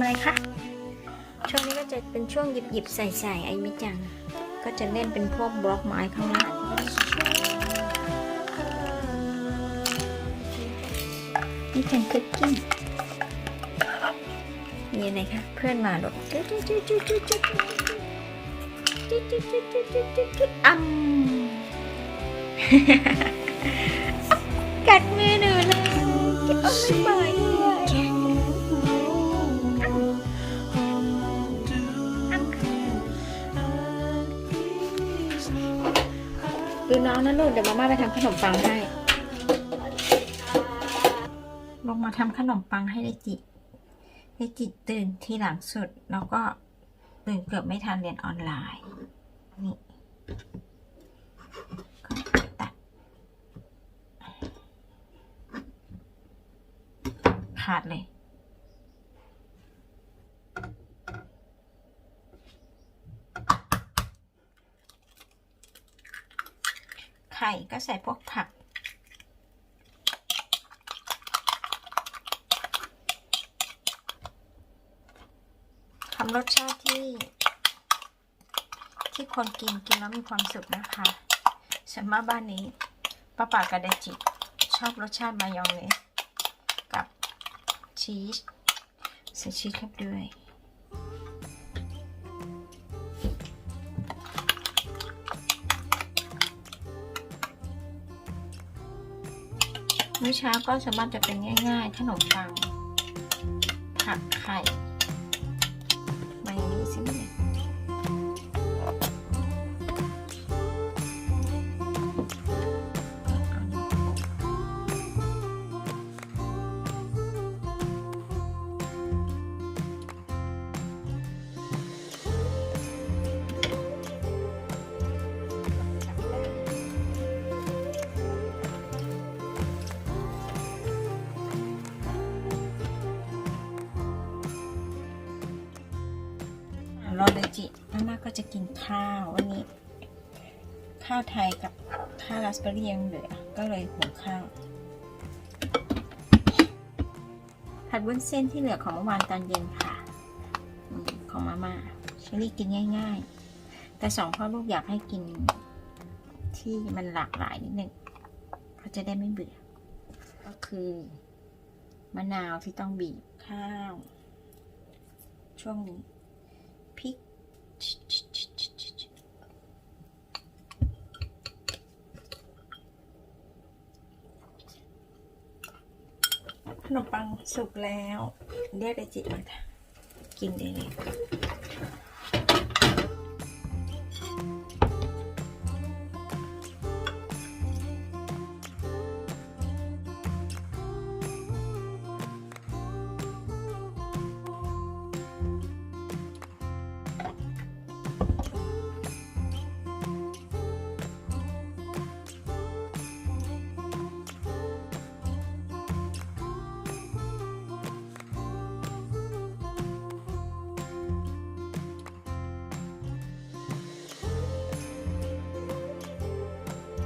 อะไรคะ ช่วงนี้ก็จะเป็นช่วงหยิบหยิบใส่ใส่ไอมิจัง ก็จะเล่นเป็นพวกบล็อกไม้ข้างล่างนี่เป็นคุกกิ้งมีอะไรคะ เพื่อนมาหรออัมกัดมือหนูเลยโอ้ไม่ปย ดูน้องนะลูกเดี๋ยวมาม่าไปทำขนมปังให้ ลงมาทำขนมปังให้เลจิเลจิตื่นทีหลังสุด แล้วก็ตื่นเกือบไม่ทันเรียนออนไลน์นี่ก็ตัดขาดเลย ไข่ ก็ใส่พวกผัก ทำรสชาติที่ ที่คนกินกินแล้วมีความสุขนะคะฉันมาบ้านนี้ป้าป่ากระเดจิชอบรสชาติมายองเนสกับชีสใส่ชีสเข้าไปด้วย อเช้าก็สามารถจะเป็นง่าย ๆ ขนมปัง ผักไข่ ก็จะกินข้าววันนี้ ข้าวไทยกับข้าวราสเบอรี่ยังเหลือ ก็เลยหุงข้าว ผัดวุ้นเส้นที่เหลือของเมื่อวานตอนเย็นค่ะ ของมาม่าเชอรี่กินง่าย ๆ แต่สองพ่อลูกอยากให้กินที่มันหลากหลายนิดนึงเขาจะได้ไม่เบื่อ ก็คือ มะนาวที่ต้องบีบข้าว ช่วงนี้พริก ขนมปังสุกแล้ว เรียกไดจิมากินได้เลย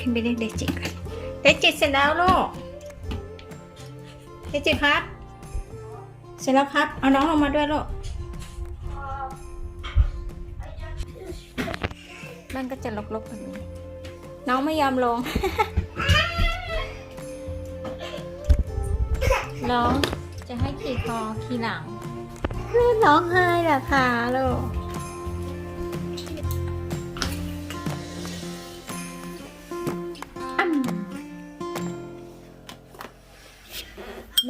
ขึ้นไปเรียกเดจิก่อนเดจิเสร็จแล้วลูกเดจิครับ เสร็จแล้วครับ เอาน้องลงมาด้วยลูกมันก็จะลกๆแบบนี้ น้องไม่ยอมลง น้องจะให้ขี่คอขี่หลังร้องไห้เหรอคะลูก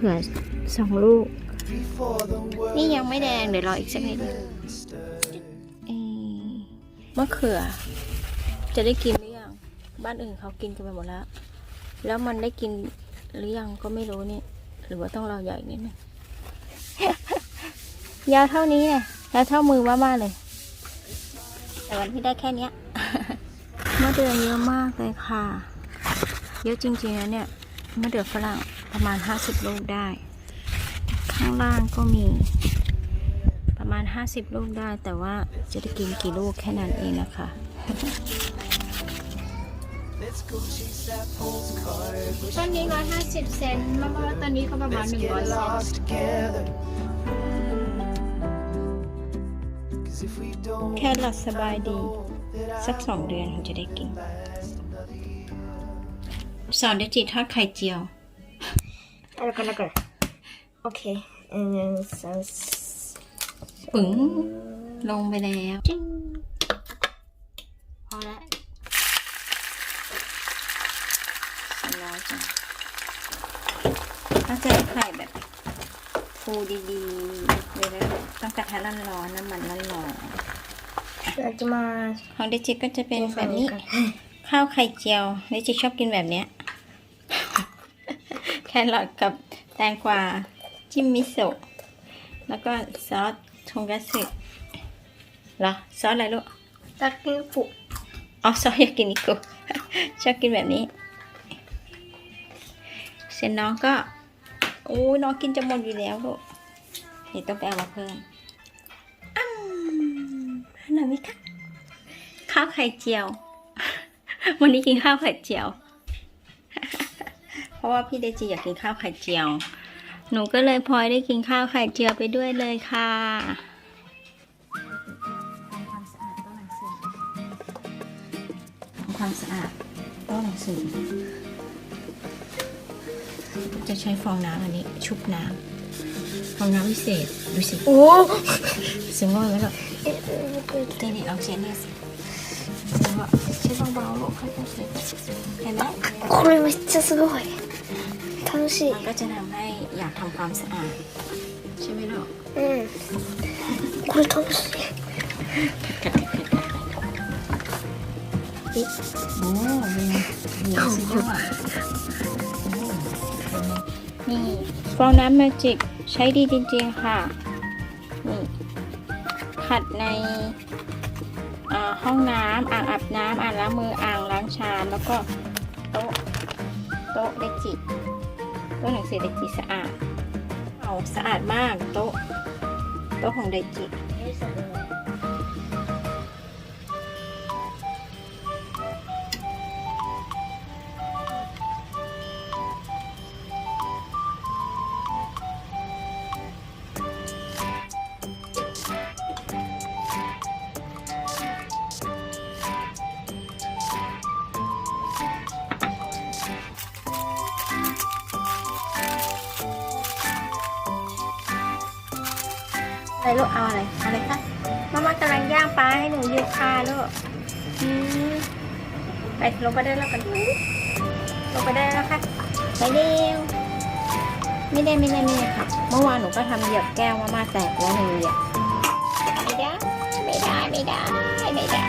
เผื่อสองลูก นี่ยังไม่แดงเดี๋ยวรออีกสักนิดนึง stirred เอ่อมะเขือ จะได้กินหรือยัง บ้านอื่นเขากินกันไปหมดแล้ว แล้วมันได้กินหรือยังก็ไม่รู้นี่ หรือว่าต้องเราใหญ่นิดนึงยาวเท่านี้เนี่ยยาวเท่ามือว่าบ้าเลย แต่วันที่ได้แค่เนี้ยมะเดือเยอะมากเลยค่ะ เยอะจริงๆนะเนี่ยมะเดือฝรั่ง ประมาณ 50 ลูกได้ ข้างล่างก็มีประมาณ 50 ลูกได้ แต่ว่าจะได้กินกี่ลูกแค่นั้นเองนะคะ Let's go chase that postcard. Wish ต้นนี้ร้อยห้าสิบเซนมะม่วงต้นนี้ก็ประมาณ Let's หนึ่ง get ร้อยเซน lost together. Cause if we don't แค่หลับสบายดี สักสองเดือนถึงจะได้กิน last another year. สอนเดจิทอดไข่เจียว แล้วก็แล้วก็โอเคเออสองปึ๋งลงไปแล้วจิ้งพอแล้วสำน้อยจังถ้าจะได้ไข่แบบฟูดีๆเลยนะต้องกระทะร้อนๆน้ำมันร้อนเราจะมาๆของเดจิก็จะเป็นแบบนี้ ข้าวไข่เจียวเดจิชอบกินแบบเนี้ยแค รอทกับแตงกวาจิ้มมิโซะแล้วก็ซอสทงกัตสึเหรอซอสอะไรลูกตักกินฟุอ๋อซอสยากินิกุชอบกินแบบนี้ เสร็จน้องก็โอ้ยน้องกินจะหมดอยู่แล้วลูกเดี๋ยวต้องไปเอามาเพิ่มอ้ำอร่อยไหมคะข้าวไข่เจียว วันนี้กินข้าวไข่เจียว เพราะว่าพี่เดจิอยากกินข้าวไข่เจียว หนูก็เลยพลอยได้กินข้าวไข่เจียวไปด้วยเลยค่ะทำความสะอาดโต๊ะหนังสือทำความสะอาดโต๊ะหนังสือ จะใช้ฟองน้ำอันนี้ ชุบน้ำฟองน้ำวิเศษ ดูสิ โอ้ ซึ้งว่าไหมล่ะเจนี่ลองเช็ดเนี่ยสิซึ้งว่าเช็ดเบาๆลูกค่อยๆเช็ดเห็นไหม これめっちゃすごい สิ มันก็จะทำให้อยากทำความสะอาด ใช่ไหมลูกอืมคุณทำสิกัดกัดกัดกัดโอ้มีมีสีด้วยนี่ฟองน้ำมาจิกใช้ดีจริงๆค่ะ นี่ขัดในห้องน้ำอ่างอาบน้ำอ่างล้างมืออ่างล้างชาม แล้วก็โต๊ะโต๊ะเล็กจิ โต๊ะหนังสือเดจิสะอาด เอาสะอาดมากโต๊ะโต๊ะของเดจิ อะไรลูกเอาอะไรเอาอะไรคะมาม่ากำลังย่างปลาให้หนูอยู่ค่ะลูกไปลงไปได้แล้วกันลงไปได้แล้วค่ะไปเร็วไม่ได้ไม่ได้ไม่ได้ค่ะ เมื่อวานหนูก็ทำเหยียบแก้วมาม่าแตกแล้วหนึ่งเหยียบไม่ได้ไม่ได้ไม่ได้ไม่ได้